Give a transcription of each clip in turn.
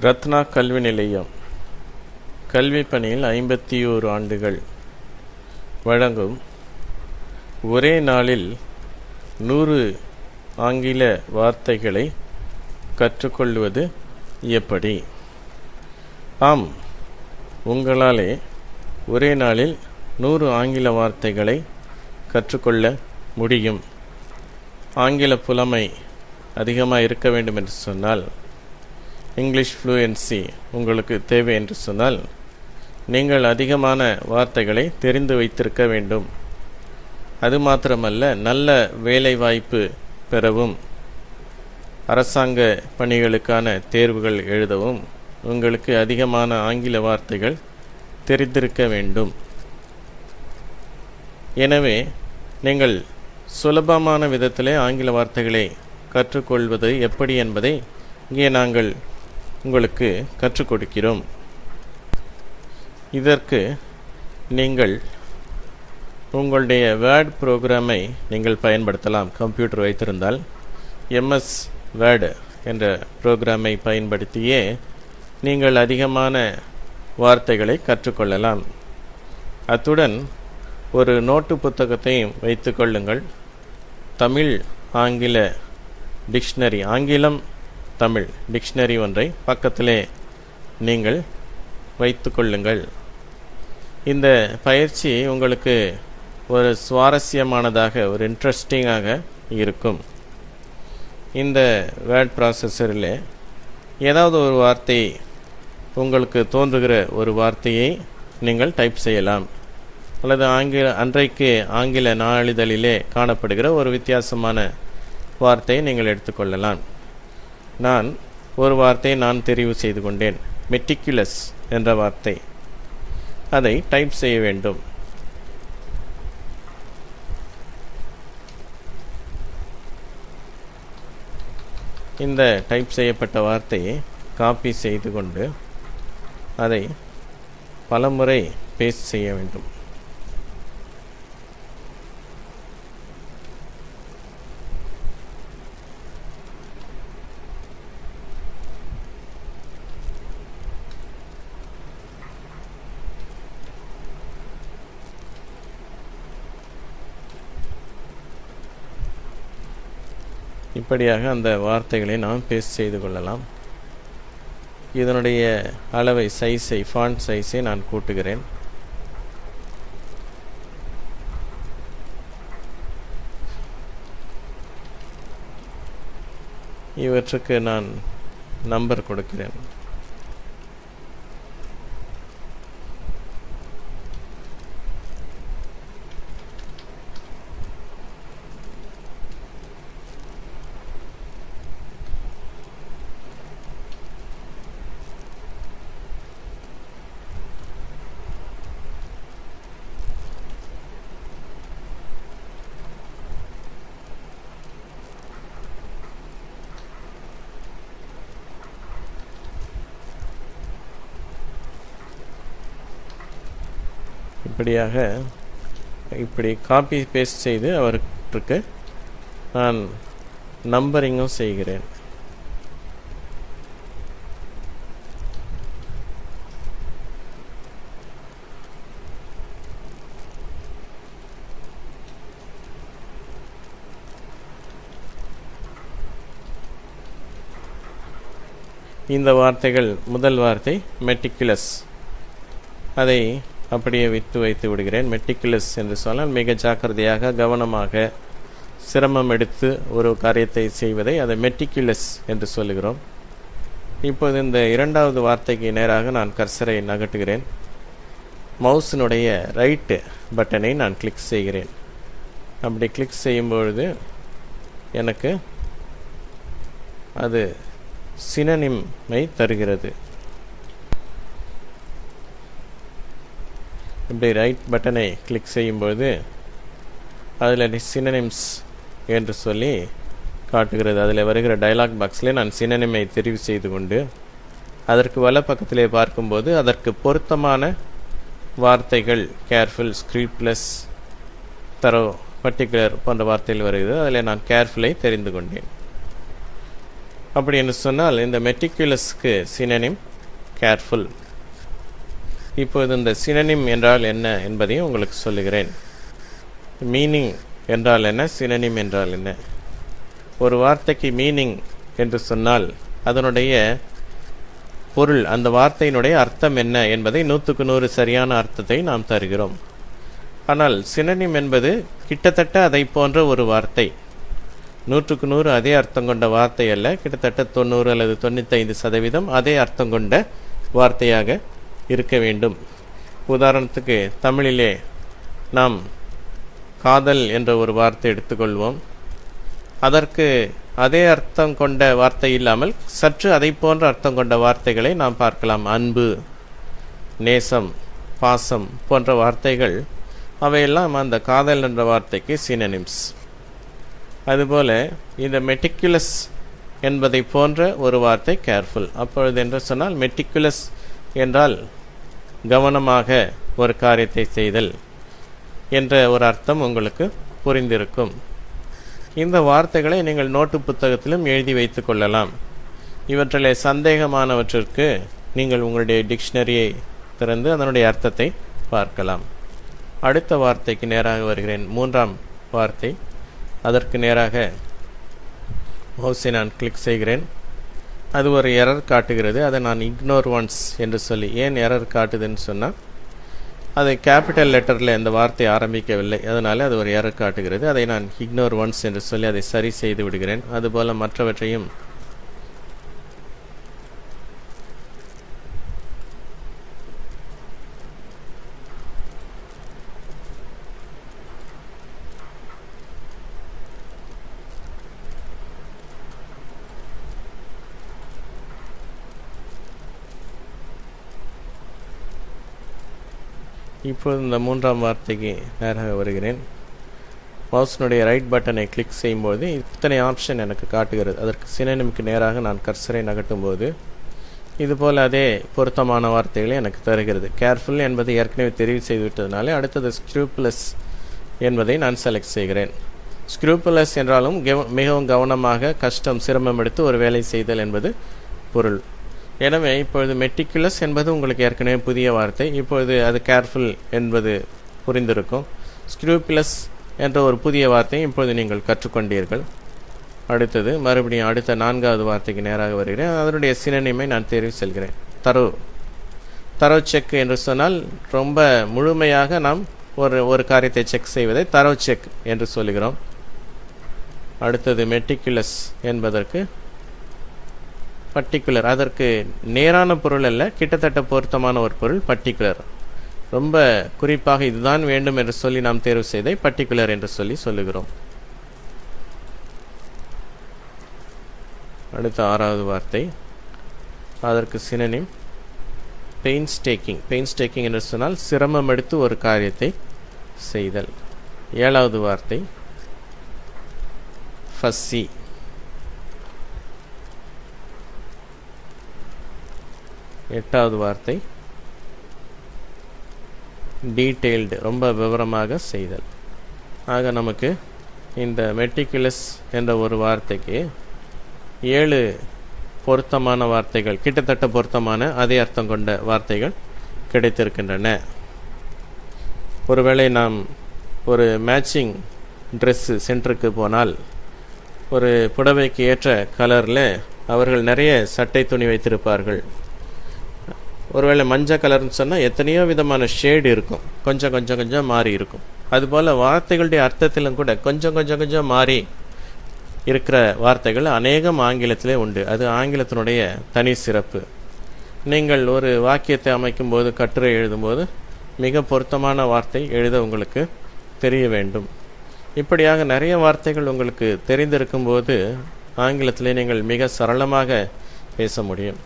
ரத்னா கல்வி நிலையம். கல்வி பணியில் ஐம்பத்தி ஓரு ஆண்டுகள். வழங்கும். ஒரே நாளில் நூறு ஆங்கில வார்த்தைகளை கற்றுக்கொள்வது எப்படி? ஆம். உங்களாலே ஒரே நாளில் நூறு ஆங்கில வார்த்தைகளை கற்றுக்கொள்ள முடியும். ஆங்கில புலமை அதிகமாக இருக்க வேண்டும் என்று சொன்னால் இங்கிலீஷ் ஃப்ளூயன்சி உங்களுக்கு தேவை என்று சொன்னால் நீங்கள் அதிகமான வார்த்தைகளை தெரிந்து வைத்திருக்க வேண்டும். அது மாத்திரமல்ல நல்ல வேலைவாய்ப்பு பெறவும் அரசாங்க பணிகளுக்கான தேர்வுகள் எழுதவும் உங்களுக்கு அதிகமான ஆங்கில வார்த்தைகள் தெரிந்திருக்க வேண்டும். எனவே நீங்கள் சுலபமான விதத்திலே ஆங்கில வார்த்தைகளை கற்றுக்கொள்வது எப்படி என்பதை இங்கே நாங்கள் உங்களுக்கு கற்றுக் கொடுக்கிறோம். இதற்கு நீங்கள் உங்களுடைய வேர்ட் ப்ரோக்ராமை நீங்கள் பயன்படுத்தலாம். கம்ப்யூட்டர் வைத்திருந்தால் எம்எஸ் வேர்டு என்ற ப்ரோக்ராமை பயன்படுத்தியே நீங்கள் அதிகமான வார்த்தைகளை கற்றுக்கொள்ளலாம். அத்துடன் ஒரு நோட்டு புத்தகத்தையும் வைத்துக்கொள்ளுங்கள் தமிழ் ஆங்கில டிக்ஷனரி ஆங்கிலம் தமிழ் டிக்ஷனரி ஒன்றை பக்கத்திலே நீங்கள் வைத்துக்கொள்ளுங்கள் இந்த பயிற்சி உங்களுக்கு ஒரு சுவாரஸ்யமானதாக ஒரு இன்ட்ரெஸ்டிங்காக இருக்கும். இந்த வேர்ட் ப்ராசஸரில் ஏதாவது ஒரு வார்த்தை உங்களுக்கு தோன்றுகிற ஒரு வார்த்தையை நீங்கள் டைப் செய்யலாம். அல்லது ஆங்கில அன்றைக்கு ஆங்கில நாளிதழிலே காணப்படுகிற ஒரு வித்தியாசமான வார்த்தையை நீங்கள் எடுத்துக்கொள்ளலாம் நான் ஒரு வார்த்தையை நான் தெரிவு செய்து கொண்டேன். மெட்டிக்குலஸ் என்ற வார்த்தை. அதை டைப் செய்ய வேண்டும். இந்த டைப் செய்யப்பட்ட வார்த்தையை காப்பி செய்து கொண்டு அதை பலமுறை பேஸ்ட் செய்ய வேண்டும். இப்படியாக அந்த வார்த்தைகளை நாம் பேஸ்ட் செய்து கொள்ளலாம். இதனுடைய அளவை சைஸை ஃபாண்ட் சைஸை நான் கூட்டுகிறேன். இவற்றுக்கு நான் நம்பர் கொடுக்கிறேன். இப்படியாக இப்படி காப்பி பேஸ்ட் செய்து அவருக்கு நான் நம்பரிங்கும் செய்கிறேன். இந்த வார்த்தைகள் முதல் வார்த்தை மெட்டிக்குலஸ் அதை அப்படியே விற்று வைத்து விடுகிறேன். மெட்டிக்குலஸ் என்று சொன்னால் மிக ஜாக்கிரதையாக கவனமாக சிரமம் எடுத்து ஒரு காரியத்தை செய்வதை அதை மெட்டிகுலஸ் என்று சொல்லுகிறோம். இப்போது இந்த இரண்டாவது வார்த்தைக்கு நேராக நான் கர்சரை நகட்டுகிறேன் மவுஸினுடைய ரைட்டு பட்டனை நான் கிளிக் செய்கிறேன். அப்படி கிளிக் செய்யும்பொழுது எனக்கு அது சினனிமை தருகிறது. இப்படி ரைட் பட்டனை கிளிக் செய்யும்போது அதில் சினனிம்ஸ் என்று சொல்லி காட்டுகிறது. அதில் வருகிற டைலாக் பாக்ஸில் நான் சினனிமை தெரிவு செய்து கொண்டு அதற்கு வல பக்கத்திலே பார்க்கும்போது அதற்கு பொருத்தமான வார்த்தைகள் கேர்ஃபுல் ஸ்கிரிப்ட்லெஸ் தரோ பர்டிகுலர் போன்ற வார்த்தைகள் வருகிறது. அதில் நான் கேர்ஃபுல்லை தெரிந்து கொண்டேன். அப்படி என்று சொன்னால் இந்த மெட்டிகுலஸ்க்கு சினனிம் கேர்ஃபுல் இப்போது இந்த சினனிம் என்றால் என்ன என்பதையும் உங்களுக்கு சொல்லுகிறேன். மீனிங் என்றால் என்ன? சினனிம் என்றால் என்ன? ஒரு வார்த்தைக்கு மீனிங் என்று சொன்னால் அதனுடைய பொருள் அந்த வார்த்தையினுடைய அர்த்தம் என்ன என்பதை நூற்றுக்கு நூறு சரியான அர்த்தத்தை நாம் தருகிறோம். ஆனால் சினனிம் என்பது கிட்டத்தட்ட அதை போன்ற ஒரு வார்த்தை. நூற்றுக்கு நூறு அதே அர்த்தம் கொண்ட வார்த்தை அல்ல. கிட்டத்தட்ட தொண்ணூறு அல்லது தொண்ணூத்தைந்து சதவீதம் அதே அர்த்தம் கொண்ட வார்த்தையாக இருக்க வேண்டும். உதாரணத்துக்கு தமிழிலே நாம் காதல் என்ற ஒரு வார்த்தை எடுத்துக்கொள்வோம். அதற்கு அதே அர்த்தம் கொண்ட வார்த்தை இல்லாமல் சற்று அதை போன்ற அர்த்தம் கொண்ட வார்த்தைகளை நாம் பார்க்கலாம். அன்பு நேசம் பாசம் போன்ற வார்த்தைகள் அவையெல்லாம் அந்த காதல் என்ற வார்த்தைக்கு சினனிம்ஸ் அதுபோல இந்த மெட்டிக்குலஸ் என்பதை போன்ற ஒரு வார்த்தை கேர்ஃபுல் அப்பொழுது என்று சொன்னால் மெட்டிக்குலஸ் என்றால் கவனமாக ஒரு காரியத்தை செய்தல் என்ற ஒரு அர்த்தம் உங்களுக்கு புரிந்திருக்கும். இந்த வார்த்தைகளை நீங்கள் நோட்டு புத்தகத்திலும் எழுதி வைத்து கொள்ளலாம். இவற்றிலே சந்தேகமானவற்றிற்கு நீங்கள் உங்களுடைய டிக்ஷனரியை திறந்து அதனுடைய அர்த்தத்தை பார்க்கலாம். அடுத்த வார்த்தைக்கு நேராக வருகிறேன். மூன்றாம் வார்த்தை. அதற்கு நேராக மவுஸை நான் கிளிக் செய்கிறேன். அது ஒரு எரர் காட்டுகிறது. அதை நான் இக்னோர் ஒன்ஸ் என்று சொல்லி ஏன் எரர் காட்டுதுன்னு சொன்னால் அது கேபிட்டல் லெட்டரில் இந்த வார்த்தை ஆரம்பிக்கவில்லை. அதனால் அது ஒரு எரர் காட்டுகிறது. அதை நான் இக்னோர் ஒன்ஸ் என்று சொல்லி அதை சரி செய்து விடுகிறேன். அதுபோல் மற்றவற்றையும் இப்போது இந்த மூன்றாம் வார்த்தைக்கு நேராக வருகிறேன். மவுஸினுடைய ரைட் பட்டனை கிளிக் செய்யும்போது இத்தனை ஆப்ஷன் எனக்கு காட்டுகிறது. அதற்கு சினனிமுக்கு நேராக நான் கர்சரை நகட்டும்போது இதுபோல் அதே பொருத்தமான வார்த்தைகளை எனக்கு தருகிறது. கேர்ஃபுல் என்பதை ஏற்கனவே தெரிவு செய்துவிட்டதுனாலே அடுத்தது ஸ்க்ரூப்லஸ் என்பதை நான் செலக்ட் செய்கிறேன். ஸ்க்ரூப்புலஸ் என்றாலும் மிகவும் கவனமாக கஷ்டம் சிரமம் எடுத்து ஒரு வேலை செய்தல் என்பது பொருள். எனவே இப்பொழுது மெட்டிக்குலஸ் என்பது உங்களுக்கு ஏற்கனவே புதிய வார்த்தை. இப்பொழுது அது கேர்ஃபுல் என்பது புரிந்திருக்கும். ஸ்க்ரூப்லஸ் என்ற ஒரு புதிய வார்த்தையை இப்பொழுது நீங்கள் கற்றுக்கொண்டீர்கள். அடுத்தது மறுபடியும் அடுத்த நான்காவது வார்த்தைக்கு நேராக வருகிறேன். அதனுடைய சினனிமை நான் தெரிவு செல்கிறேன் தரோ. தரோ செக் என்று சொன்னால் ரொம்ப முழுமையாக நாம் ஒரு ஒரு காரியத்தை செக் செய்வதை தரோ செக் என்று சொல்கிறோம் அடுத்தது மெட்டிகுலஸ் என்பதற்கு பர்டிகுலர் அதற்கு நேரான பொருள் அல்ல கிட்டத்தட்ட பொருத்தமான ஒரு பொருள் பர்டிகுலர் ரொம்ப குறிப்பாக இதுதான் வேண்டும் என்று சொல்லி நாம் தேர்வு செய்தை பர்டிகுலர் என்று சொல்லி சொல்லுகிறோம். அடுத்த ஆறாவது வார்த்தை. அதற்கு synonym pain staking pain staking என்று சொன்னால் சிரமம் எடுத்து ஒரு காரியத்தை செய்தல். ஏழாவது வார்த்தை ஃபஸ்ஸி எட்டாவது வார்த்தை. டீட்டெயில்டு ரொம்ப விவரமாக செய்தல். ஆக நமக்கு இந்த மெட்டிகுலஸ் என்ற ஒரு வார்த்தைக்கு ஏழு பொருத்தமான வார்த்தைகள் கிட்டத்தட்ட பொருத்தமான அதே அர்த்தம் கொண்ட வார்த்தைகள் கிடைத்திருக்கின்றன. ஒருவேளை நாம் ஒரு மேட்சிங் ட்ரெஸ்ஸு சென்டருக்கு போனால் ஒரு புடவைக்கு ஏற்ற கலரில் அவர்கள் நிறைய சட்டை துணி வைத்திருப்பார்கள். ஒருவேளை மஞ்சள் கலர்னு சொன்னால் எத்தனையோ விதமான ஷேடு இருக்கும். கொஞ்சம் கொஞ்சம் கொஞ்சம் மாறி இருக்கும். அதுபோல் வார்த்தைகளுடைய அர்த்தத்திலும் கூட கொஞ்சம் கொஞ்சம் கொஞ்சம் மாறி இருக்கிற வார்த்தைகள் அநேகம் ஆங்கிலத்திலே உண்டு. அது ஆங்கிலத்தினுடைய தனி சிறப்பு. நீங்கள் ஒரு வாக்கியத்தை அமைக்கும்போது கட்டுரை எழுதும்போது மிக பொருத்தமான வார்த்தை எழுத உங்களுக்கு தெரிய வேண்டும். இப்படியாக நிறைய வார்த்தைகள் உங்களுக்கு தெரிந்திருக்கும் போது ஆங்கிலத்திலே நீங்கள் மிக சரளமாக பேச முடியும்.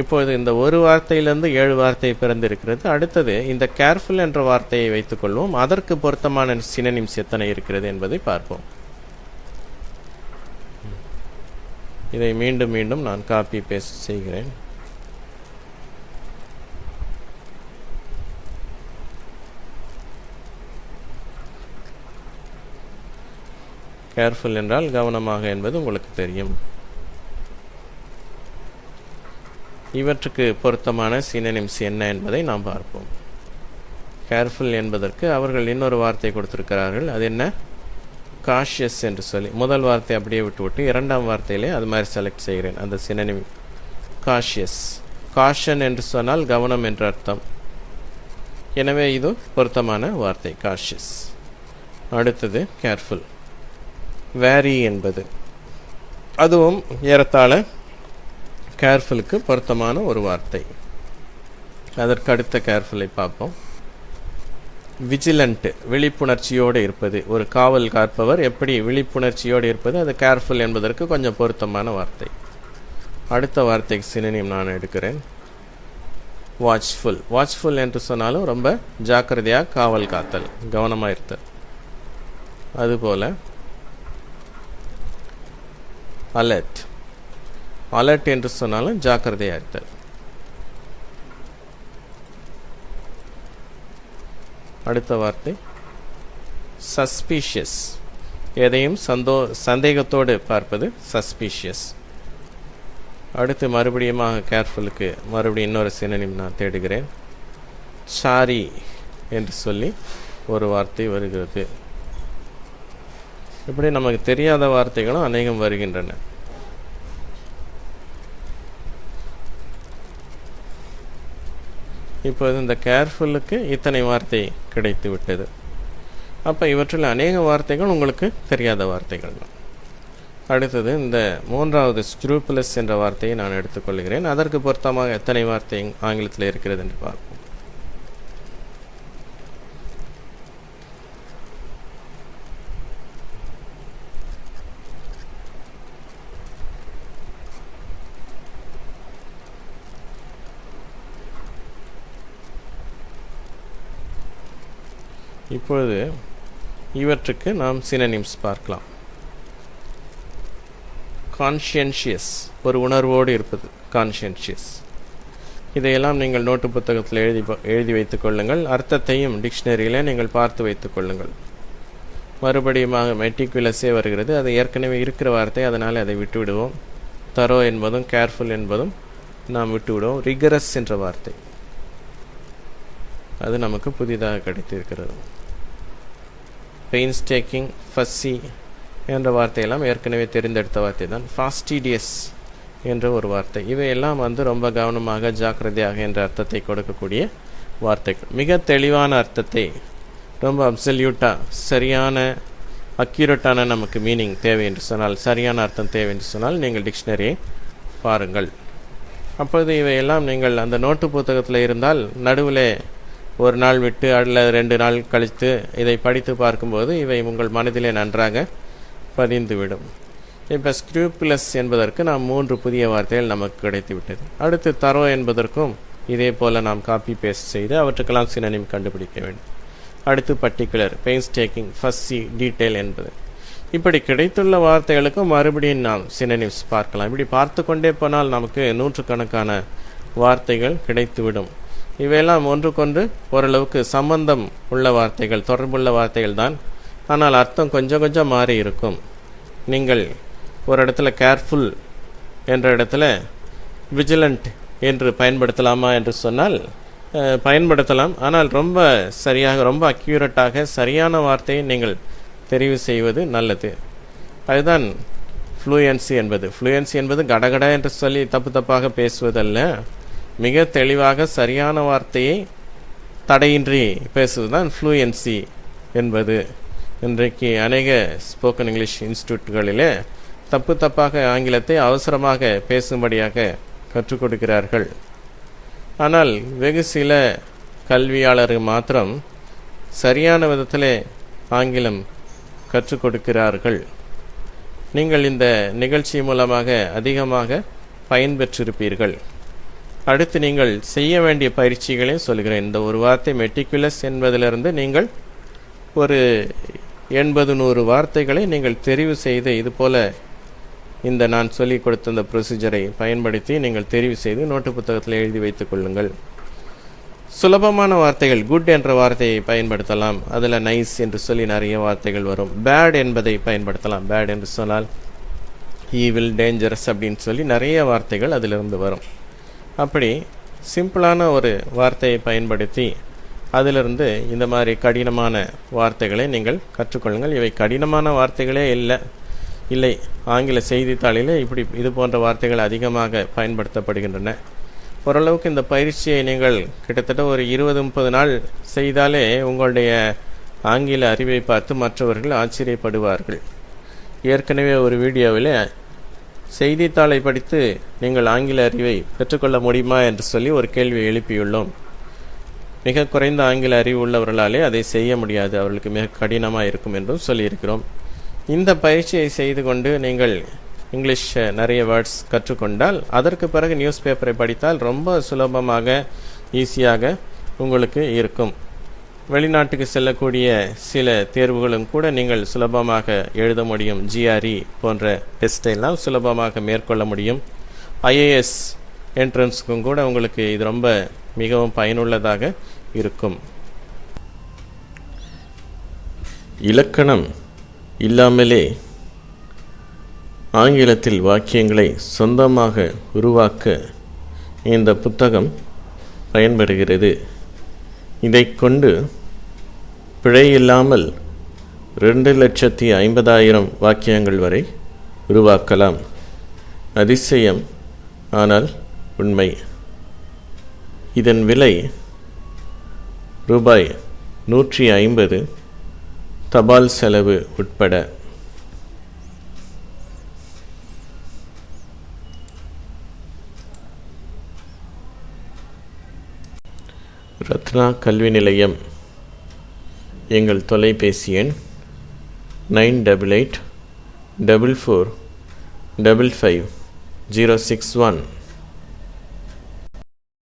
இப்போது இந்த ஒரு வார்த்தையிலிருந்து ஏழு வார்த்தை பிறந்திருக்கிறது. அடுத்தது இந்த கேர்ஃபுல் என்ற வார்த்தையை வைத்துக்கொள்வோம். அதற்கு பொருத்தமான சினனிம்ஸ் எத்தனை இருக்கிறது என்பதை பார்ப்போம். இதை மீண்டும் மீண்டும் நான் காப்பி பேஸ்ட் செய்கிறேன். கேர்ஃபுல் என்றால் கவனமாக என்பது உங்களுக்கு தெரியும். இவற்றுக்கு பொருத்தமான சினனிம்ஸ் என்ன என்பதை நாம் பார்ப்போம். கேர்ஃபுல் என்பதற்கு அவர்கள் இன்னொரு வார்த்தை கொடுத்திருக்கிறார்கள். அது என்ன? காஷியஸ் என்று சொல்லி. முதல் வார்த்தை அப்படியே விட்டுவிட்டு இரண்டாம் வார்த்தையிலே அது மாதிரி செலக்ட் செய்கிறேன். அந்த சினனிம் காஷியஸ் காஷன் என்று சொன்னால் கவனம் என்ற அர்த்தம். எனவே இது பொருத்தமான வார்த்தை காஷியஸ் அடுத்தது கேர்ஃபுல் வேரி என்பது. அதுவும் ஏறத்தாழ கேர்ஃபுலுக்கு பொருத்தமான ஒரு வார்த்தை. அதற்கு அடுத்த கேர்ஃபுல்லை பார்ப்போம். விஜிலண்ட்டு விழிப்புணர்ச்சியோடு இருப்பது. ஒரு காவல் காப்பவர் எப்படி விழிப்புணர்ச்சியோடு இருப்பது அது கேர்ஃபுல் என்பதற்கு கொஞ்சம் பொருத்தமான வார்த்தை. அடுத்த வார்த்தைக்கு சினினியம் நான் எடுக்கிறேன். வாட்ச்ஃபுல் வாட்ச்ஃபுல் என்று சொன்னாலும் ரொம்ப ஜாக்கிரதையாக காவல் காத்தல் கவனமாக இருத்தல். அதுபோல் அலர்ட் அலர்ட் என்று சொன்னாலும் ஜாக்கிரதையாக இருத்தல். அடுத்த வார்த்தை. சஸ்பீஷியஸ் எதையும் சந்தோ சந்தேகத்தோடு பார்ப்பது சஸ்பீஷியஸ் அடுத்து மறுபடியுமாக கேர்ஃபுல்லுக்கு மறுபடியும் இன்னொரு சினனிம் நான் தேடுகிறேன். சாரி என்று சொல்லி ஒரு வார்த்தை வருகிறது. இப்படி நமக்கு தெரியாத வார்த்தைகளும் அநேகம் வருகின்றன. இப்போது இந்த கேர்ஃபுல்லுக்கு இத்தனை வார்த்தை கிடைத்து விட்டது. அப்போ இவற்றில் அநேக வார்த்தைகள் உங்களுக்கு தெரியாத வார்த்தைகள் தான். அடுத்தது இந்த மூன்றாவது ஸ்க்ரூப்லெஸ் என்ற வார்த்தையை நான் எடுத்துக்கொள்கிறேன். அதற்கு பொருத்தமாக எத்தனை வார்த்தை ஆங்கிலத்தில் இருக்கிறது என்று பார்ப்போம். இப்பொழுது இவற்றுக்கு நாம் சினனிம்ஸ் பார்க்கலாம். கான்ஷியன்ஷியஸ் ஒரு உணர்வோடு இருப்பது. கான்ஷியன்ஷியஸ் இதையெல்லாம் நீங்கள் நோட்டு புத்தகத்தில் எழுதி எழுதி வைத்துக் கொள்ளுங்கள். அர்த்தத்தையும் டிக்ஷனரியில் நீங்கள் பார்த்து வைத்துக் கொள்ளுங்கள். மறுபடியுமாக மெட்டிகுலஸே வருகிறது. அது ஏற்கனவே இருக்கிற வார்த்தை. அதனால் அதை விட்டுவிடுவோம். தரோ என்பதும் கேர்ஃபுல் என்பதும் நாம் விட்டுவிடுவோம். ரிகரஸ் என்ற வார்த்தை. அது நமக்கு புதிதாக கிடைத்திருக்கிறது. பெயின்ஸ்டேக்கிங் ஃபஸ்ஸி என்ற வார்த்தையெல்லாம் ஏற்கனவே தெரிந்தெடுத்த வார்த்தை தான். ஃபாஸ்டிடியஸ் என்ற ஒரு வார்த்தை. இவையெல்லாம் வந்து ரொம்ப கவனமாக ஜாக்கிரதையாக என்ற அர்த்தத்தை கொடுக்கக்கூடிய வார்த்தைகள். மிக தெளிவான அர்த்தத்தை ரொம்ப அப்சல்யூட்டாக சரியான அக்யூரேட்டான நமக்கு மீனிங் தேவை என்று சொன்னால் சரியான அர்த்தம் தேவை என்று சொன்னால் நீங்கள் டிக்ஷனரியை பாருங்கள். அப்போது இவையெல்லாம் நீங்கள் அந்த நோட்டு புத்தகத்தில் இருந்தால் நடுவில் ஒரு நாள் விட்டு அல்லது ரெண்டு நாள் கழித்து இதை படித்து பார்க்கும்போது இவை உங்கள் மனதிலே நன்றாக பதிந்துவிடும். இப்போ ஸ்க்ரூப்லஸ் என்பதற்கு நாம் மூன்று புதிய வார்த்தைகள் நமக்கு கிடைத்துவிட்டது. அடுத்து தரோ என்பதற்கும் இதே போல் நாம் காப்பி பேஸ்ட் செய்து அவற்றுக்கெல்லாம் சினனிம் கண்டுபிடிக்க வேண்டும். அடுத்து particular painstaking fuzzy detail என்பது. இப்படி கிடைத்துள்ள வார்த்தைகளுக்கும் மறுபடியும் நாம் சினனிம்ஸ் பார்க்கலாம். இப்படி பார்த்து கொண்டே போனால் நமக்கு நூற்றுக்கணக்கான வார்த்தைகள் கிடைத்துவிடும். இவையெல்லாம் ஒன்றுக்கொன்று ஓரளவுக்கு சம்பந்தம் உள்ள வார்த்தைகள் தொடர்புள்ள வார்த்தைகள் தான் ஆனால் அர்த்தம் கொஞ்சம் கொஞ்சம் மாறி இருக்கும். நீங்கள் ஒரு இடத்துல கேர்ஃபுல் என்ற இடத்துல விஜிலண்ட் என்று பயன்படுத்தலாமா என்று சொன்னால் பயன்படுத்தலாம். ஆனால் ரொம்ப சரியாக ரொம்ப அக்யூரட்டாக சரியான வார்த்தையை நீங்கள் தெரிவு செய்வது நல்லது. அதுதான் ஃப்ளூயன்சி என்பது. ஃப்ளூயன்சி என்பது கடகடா என்று சொல்லி தப்பு தப்பாக பேசுவதல்ல. மிக தெளிவாக சரியான வார்த்தையை தடையின்றி பேசுவதுதான் ஃப்ளூயன்சி என்பது. இன்றைக்கு அநேக ஸ்போக்கன் இங்கிலீஷ் இன்ஸ்டியூட்களிலே தப்பு தப்பாக ஆங்கிலத்தை அவசரமாக பேசும்படியாக கற்றுக் கொடுக்கிறார்கள். ஆனால் வெகு சில கல்வியாளர்கள் மாத்திரம் சரியான விதத்திலே ஆங்கிலம் கற்றுக் கொடுக்கிறார்கள். நீங்கள் இந்த நிகழ்ச்சி மூலமாக அதிகமாக பயன்பெற்றிருப்பீர்கள். அடுத்து நீங்கள் செய்ய வேண்டிய பயிற்சிகளை சொல்கிறேன் இந்த ஒரு வார்த்தை மெட்டிகுலஸ் என்பதிலிருந்து நீங்கள் ஒரு எண்பது நூறு வார்த்தைகளை நீங்கள் தெரிவு செய்து இது போல் இந்த நான் சொல்லி கொடுத்த இந்த ப்ரொசீஜரை பயன்படுத்தி நீங்கள் தெரிவு செய்து நோட்டு புத்தகத்தில் எழுதி வைத்துக் கொள்ளுங்கள். சுலபமான வார்த்தைகள் குட் என்ற வார்த்தையை பயன்படுத்தலாம். அதில் நைஸ் என்று சொல்லி நிறைய வார்த்தைகள் வரும். பேட் என்பதை பயன்படுத்தலாம். பேட் என்று சொன்னால் ஈவில் டேஞ்சரஸ் அப்படின்னு சொல்லி நிறைய வார்த்தைகள் அதிலிருந்து வரும். அப்படி சிம்பிளான ஒரு வார்த்தையை பயன்படுத்தி அதிலிருந்து இந்த மாதிரி கடினமான வார்த்தைகளை நீங்கள் கற்றுக்கொள்ளுங்கள். இவை கடினமான வார்த்தைகளே இல்லை இல்லை ஆங்கில செய்தித்தாளிலே இப்படி இது போன்ற வார்த்தைகள் அதிகமாக பயன்படுத்தப்படுகின்றன. ஓரளவுக்கு இந்த பயிற்சியை நீங்கள் கிட்டத்தட்ட ஒரு இருபது முப்பது நாள் செய்தாலே உங்களுடைய ஆங்கில அறிவை பார்த்து மற்றவர்கள் ஆச்சரியப்படுவார்கள். ஏற்கனவே ஒரு வீடியோவில் செய்தித்தாளை படித்து நீங்கள் ஆங்கில அறிவை பெற்றுக்கொள்ள முடியுமா என்று சொல்லி ஒரு கேள்வியை எழுப்பியுள்ளோம். மிக குறைந்த ஆங்கில அறிவு உள்ளவர்களாலே அதை செய்ய முடியாது. அவர்களுக்கு மிக கடினமாக இருக்கும் என்றும் சொல்லியிருக்கிறோம். இந்த பயிற்சியை செய்து கொண்டு நீங்கள் இங்கிலீஷ் நிறைய வேர்ட்ஸ் கற்றுக்கொண்டால் அதற்கு பிறகு நியூஸ் பேப்பரை படித்தால் ரொம்ப சுலபமாக ஈஸியாக உங்களுக்கு இருக்கும். வெளிநாட்டுக்கு செல்லக்கூடிய சில தேர்வுகளும் கூட நீங்கள் சுலபமாக எழுத முடியும். ஜிஆர்இ போன்ற டெஸ்ட்டை சுலபமாக மேற்கொள்ள முடியும். ஐஏஎஸ் என்ட்ரன்ஸுக்கும் கூட உங்களுக்கு இது ரொம்ப மிகவும் பயனுள்ளதாக இருக்கும். இலக்கணம் இல்லாமலே ஆங்கிலத்தில் வாக்கியங்களை சொந்தமாக உருவாக்க இந்த புத்தகம் பயன்படுகிறது. இதை கொண்டு பிழை இல்லாமல் ரெண்டு லட்சத்தி ஐம்பதாயிரம் வாக்கியங்கள் வரை உருவாக்கலாம். அதிசயம் ஆனால் உண்மை. இதன் விலை ரூபாய் நூற்றி ஐம்பது தபால் செலவு உட்பட. ரத்னா கல்வி நிலையம். எங்கள் தொலைபேசி எண் nine double eight double four double five zero six one.